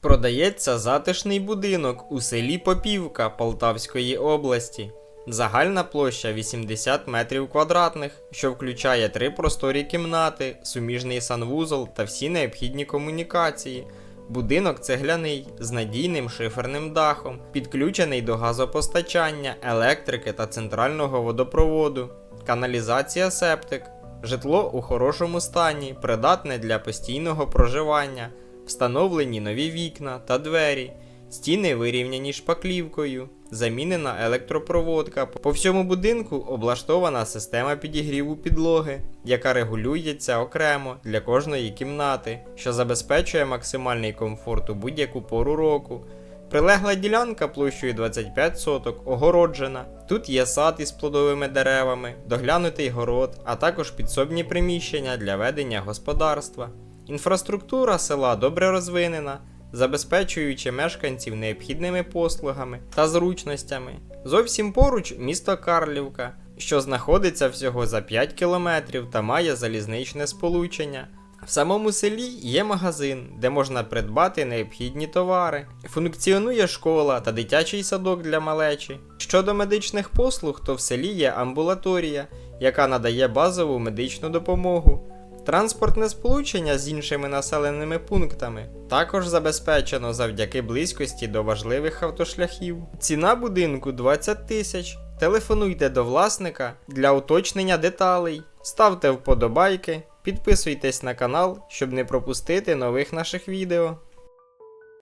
Продається затишний будинок у селі Попівка Полтавської області. Загальна площа 80 метрів квадратних, що включає три просторі кімнати, суміжний санвузол та всі необхідні комунікації. Будинок цегляний з надійним шиферним дахом, підключений до газопостачання, електрики та центрального водопроводу, каналізація септик, житло у хорошому стані, придатне для постійного проживання, встановлені нові вікна та двері, стіни вирівняні шпаклівкою, замінена електропроводка. По всьому будинку облаштована система підігріву підлоги, яка регулюється окремо для кожної кімнати, що забезпечує максимальний комфорт у будь-яку пору року. Прилегла ділянка площею 25 соток, огороджена. Тут є сад із плодовими деревами, доглянутий город, а також підсобні приміщення для ведення господарства. Інфраструктура села добре розвинена, забезпечуючи мешканців необхідними послугами та зручностями. Зовсім поруч місто Карлівка, що знаходиться всього за 5 кілометрів та має залізничне сполучення. В самому селі є магазин, де можна придбати необхідні товари. Функціонує школа та дитячий садок для малечі. Щодо медичних послуг, то в селі є амбулаторія, яка надає базову медичну допомогу. Транспортне сполучення з іншими населеними пунктами також забезпечено завдяки близькості до важливих автошляхів. Ціна будинку 20 тисяч. Телефонуйте до власника для уточнення деталей, ставте вподобайки, підписуйтесь на канал, щоб не пропустити нових наших відео.